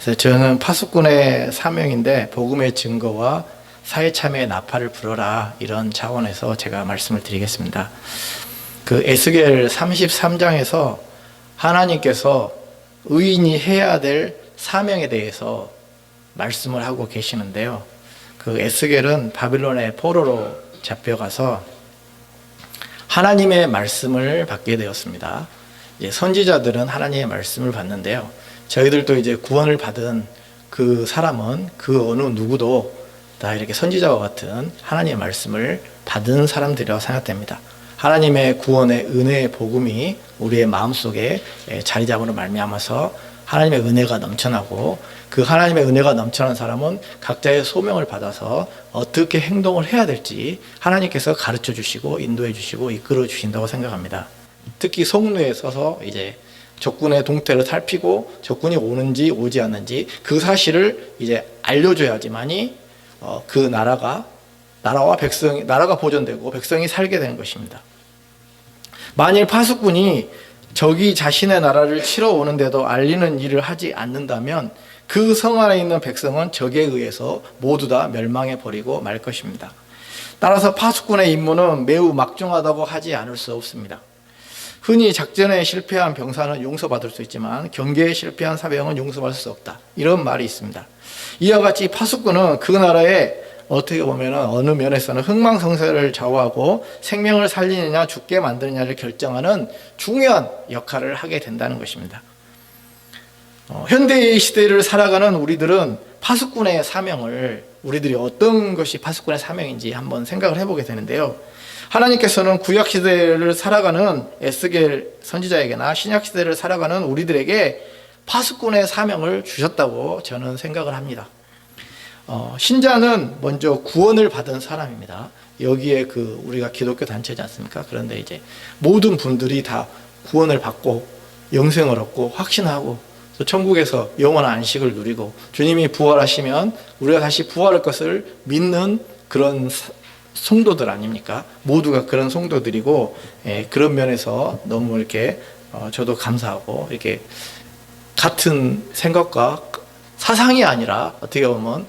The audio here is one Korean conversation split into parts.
그래서 저는 파수꾼의 사명인데 복음의 증거와 사회 참여의 나팔을 불어라 이런 차원에서 제가 말씀을 드리겠습니다. 그 에스겔 33장에서 하나님께서 의인이 해야 될 사명에 대해서 말씀을 하고 계시는데요. 그 에스겔은 바빌론의 포로로 잡혀가서 하나님의 말씀을 받게 되었습니다. 선지자들은 하나님의 말씀을 받는데요. 저희들도 이제 구원을 받은 그 사람은 그 어느 누구도 다 이렇게 선지자와 같은 하나님의 말씀을 받은 사람들이라고 생각됩니다. 하나님의 구원의 은혜의 복음이 우리의 마음속에 자리 잡으로 말미암아서 하나님의 은혜가 넘쳐나고 그 하나님의 은혜가 넘쳐난 사람은 각자의 소명을 받아서 어떻게 행동을 해야 될지 하나님께서 가르쳐 주시고 인도해 주시고 이끌어 주신다고 생각합니다. 특히 성루에 서서 이제 적군의 동태를 살피고 적군이 오는지 오지 않는지 그 사실을 이제 알려줘야지만이 어, 그 나라가 나라와 백성 나라가 보존되고 백성이 살게 되는 것입니다. 만일 파수꾼이 적이 자신의 나라를 치러 오는데도 알리는 일을 하지 않는다면 그 성 안에 있는 백성은 적에 의해서 모두 다 멸망해 버리고 말 것입니다. 따라서 파수꾼의 임무는 매우 막중하다고 하지 않을 수 없습니다. 흔히 작전에 실패한 병사는 용서받을 수 있지만 경계에 실패한 사병은 용서받을 수 없다. 이런 말이 있습니다. 이와 같이 파수꾼은 그 나라에 어떻게 보면 어느 면에서는 흥망성쇠를 좌우하고 생명을 살리느냐 죽게 만드느냐를 결정하는 중요한 역할을 하게 된다는 것입니다. 어, 현대의 시대를 살아가는 우리들은 파수꾼의 사명을 우리들이 어떤 것이 파수꾼의 사명인지 한번 생각을 해보게 되는데요. 하나님께서는 구약 시대를 살아가는 에스겔 선지자에게나 신약 시대를 살아가는 우리들에게 파수꾼의 사명을 주셨다고 저는 생각을 합니다. 어, 신자는 먼저 구원을 받은 사람입니다. 여기에 그 우리가 기독교 단체지 않습니까? 그런데 이제 모든 분들이 다 구원을 받고 영생을 얻고 확신하고 또 천국에서 영원한 안식을 누리고 주님이 부활하시면 우리가 다시 부활할 것을 믿는 그런 성도들 아닙니까? 모두가 그런 성도들이고 예, 그런 면에서 너무 이렇게 어, 저도 감사하고 이렇게 같은 생각과 사상이 아니라 어떻게 보면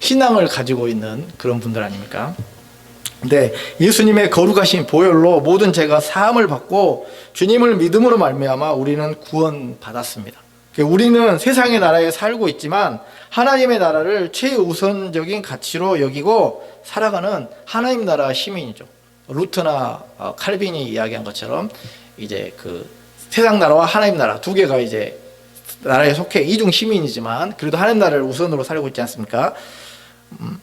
신앙을 가지고 있는 그런 분들 아닙니까? 근데 예수님의 거룩하신 보혈로 모든 죄가 사함을 받고 주님을 믿음으로 말미암아 우리는 구원 받았습니다. 우리는 세상의 나라에 살고 있지만 하나님의 나라를 최우선적인 가치로 여기고 살아가는 하나님 나라 시민이죠. 루트나 어, 칼빈이 이야기한 것처럼 이제 그 세상 나라와 하나님 나라 두 개가 이제 나라에 속해 이중 시민이지만 그래도 하나님 나라를 우선으로 살고 있지 않습니까? 음,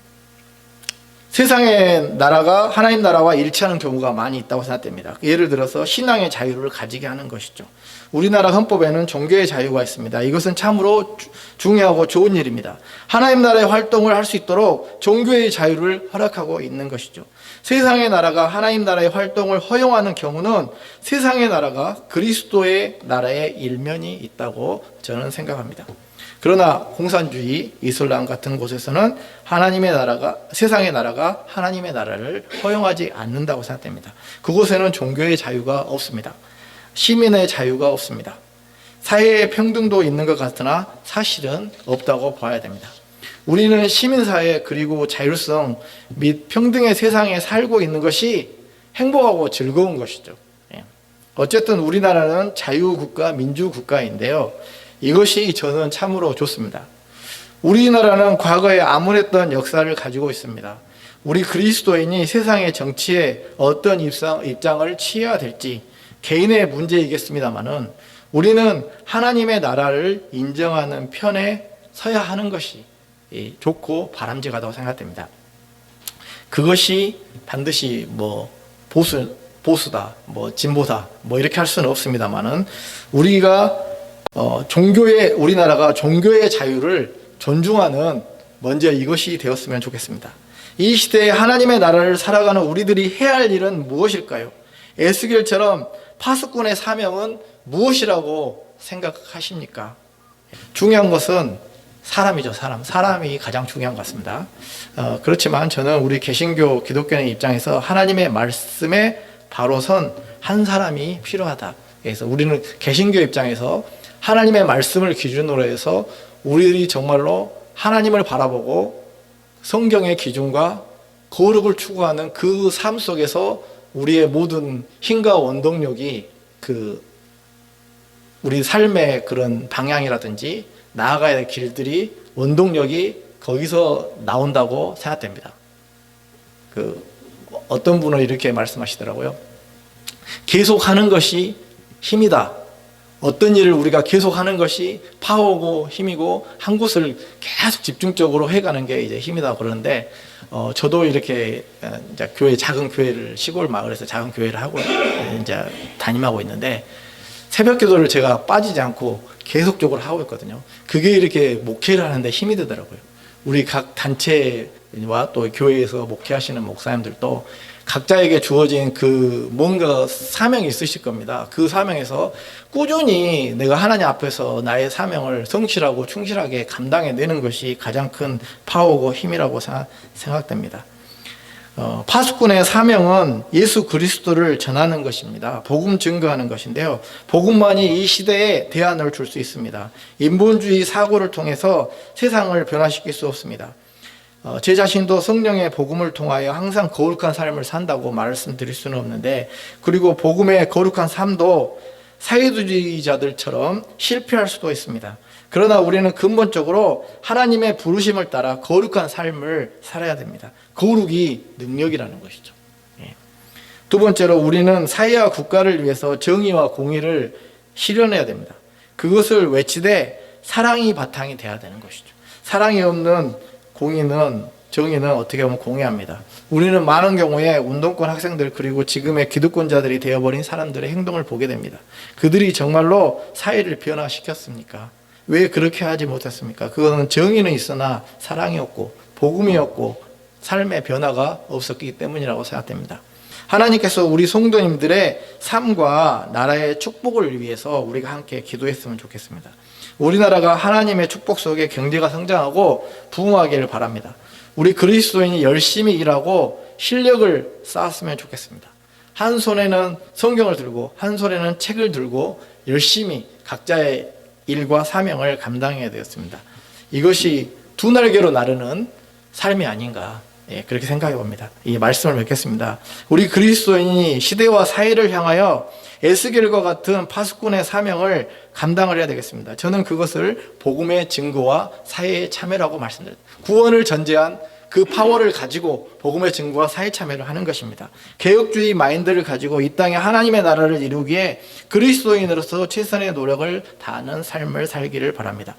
세상의 나라가 하나님 나라와 일치하는 경우가 많이 있다고 생각됩니다. 예를 들어서 신앙의 자유를 가지게 하는 것이죠. 우리나라 헌법에는 종교의 자유가 있습니다. 이것은 참으로 중요하고 좋은 일입니다. 하나님 나라의 활동을 할 수 있도록 종교의 자유를 허락하고 있는 것이죠. 세상의 나라가 하나님 나라의 활동을 허용하는 경우는 세상의 나라가 그리스도의 나라의 일면이 있다고 저는 생각합니다. 그러나 공산주의, 이슬람 같은 곳에서는 하나님의 나라가 세상의 나라가 하나님의 나라를 허용하지 않는다고 생각됩니다. 그곳에는 종교의 자유가 없습니다. 시민의 자유가 없습니다. 사회의 평등도 있는 것 같으나 사실은 없다고 봐야 됩니다. 우리는 시민사회 그리고 자율성 및 평등의 세상에 살고 있는 것이 행복하고 즐거운 것이죠. 예. 어쨌든 우리나라는 자유국가, 민주국가인데요. 이것이 저는 참으로 좋습니다. 우리나라는 과거에 암울했던 역사를 가지고 있습니다. 우리 그리스도인이 세상의 정치에 어떤 입장, 입장을 취해야 될지 개인의 문제이겠습니다만은 우리는 하나님의 나라를 인정하는 편에 서야 하는 것이 좋고 바람직하다고 생각됩니다. 그것이 반드시 뭐 보수 보수다, 뭐 진보다, 뭐 이렇게 할 수는 없습니다만은 우리가 어, 종교의 우리나라가 종교의 자유를 존중하는 먼저 이것이 되었으면 좋겠습니다. 이 시대에 하나님의 나라를 살아가는 우리들이 해야 할 일은 무엇일까요? 에스겔처럼 파수꾼의 사명은 무엇이라고 생각하십니까? 중요한 것은 사람이죠, 사람. 사람이 가장 중요한 것 같습니다. 어, 그렇지만 저는 우리 개신교 기독교의 입장에서 하나님의 말씀에 바로 선 한 사람이 필요하다. 그래서 우리는 개신교 입장에서 하나님의 말씀을 기준으로 해서 우리들이 정말로 하나님을 바라보고 성경의 기준과 거룩을 추구하는 그 삶 속에서 우리의 모든 힘과 원동력이 그 우리 삶의 그런 방향이라든지 나아가야 될 길들이 원동력이 거기서 나온다고 생각됩니다. 그 어떤 분은 이렇게 말씀하시더라고요. 계속 하는 것이 힘이다. 어떤 일을 우리가 계속 하는 것이 파워고 힘이고 한 곳을 계속 집중적으로 해가는 게 이제 힘이다 그러는데 어, 저도 이렇게 어, 이제 교회 작은 교회를 시골 마을에서 작은 교회를 하고 어, 이제 담임하고 있는데 새벽 기도를 제가 빠지지 않고 계속적으로 하고 있거든요. 그게 이렇게 목회를 하는데 힘이 되더라고요. 우리 각 단체와 또 교회에서 목회하시는 목사님들도 각자에게 주어진 그 뭔가 사명이 있으실 겁니다. 그 사명에서 꾸준히 내가 하나님 앞에서 나의 사명을 성실하고 충실하게 감당해내는 것이 가장 큰 파워고 힘이라고 생각- 생각됩니다. 어, 파수꾼의 사명은 예수 그리스도를 전하는 것입니다. 복음 증거하는 것인데요. 복음만이 이 시대에 대안을 줄 수 있습니다. 인본주의 사고를 통해서 세상을 변화시킬 수 없습니다. 어, 제 자신도 성령의 복음을 통하여 항상 거룩한 삶을 산다고 말씀드릴 수는 없는데, 그리고 복음의 거룩한 삶도 사회주의자들처럼 실패할 수도 있습니다. 그러나 우리는 근본적으로 하나님의 부르심을 따라 거룩한 삶을 살아야 됩니다. 거룩이 능력이라는 것이죠. 예. 두 번째로 우리는 사회와 국가를 위해서 정의와 공의를 실현해야 됩니다. 그것을 외치되 사랑이 바탕이 돼야 되는 것이죠. 사랑이 없는 공의는 정의는 어떻게 보면 공의합니다. 우리는 많은 경우에 운동권 학생들 그리고 지금의 기득권자들이 되어버린 사람들의 행동을 보게 됩니다. 그들이 정말로 사회를 변화시켰습니까? 왜 그렇게 하지 못했습니까? 그거는 정의는 있으나 사랑이 없고 복음이 없고 삶의 변화가 없었기 때문이라고 생각됩니다. 하나님께서 우리 성도님들의 삶과 나라의 축복을 위해서 우리가 함께 기도했으면 좋겠습니다. 우리나라가 하나님의 축복 속에 경제가 성장하고 부흥하기를 바랍니다. 우리 그리스도인이 열심히 일하고 실력을 쌓았으면 좋겠습니다. 한 손에는 성경을 들고 한 손에는 책을 들고 열심히 각자의 일과 사명을 감당해야 되었습니다. 이것이 두 날개로 나르는 삶이 아닌가 예, 그렇게 생각해 봅니다. 이 말씀을 맺겠습니다. 우리 그리스도인이 시대와 사회를 향하여 에스겔과 같은 파수꾼의 사명을 감당을 해야 되겠습니다. 저는 그것을 복음의 증거와 사회의 참여라고 말씀드립니다. 구원을 전제한 그 파워를 가지고 복음의 증거와 사회 참여를 하는 것입니다. 개혁주의 마인드를 가지고 이 땅에 하나님의 나라를 이루기에 그리스도인으로서 최선의 노력을 다하는 삶을 살기를 바랍니다.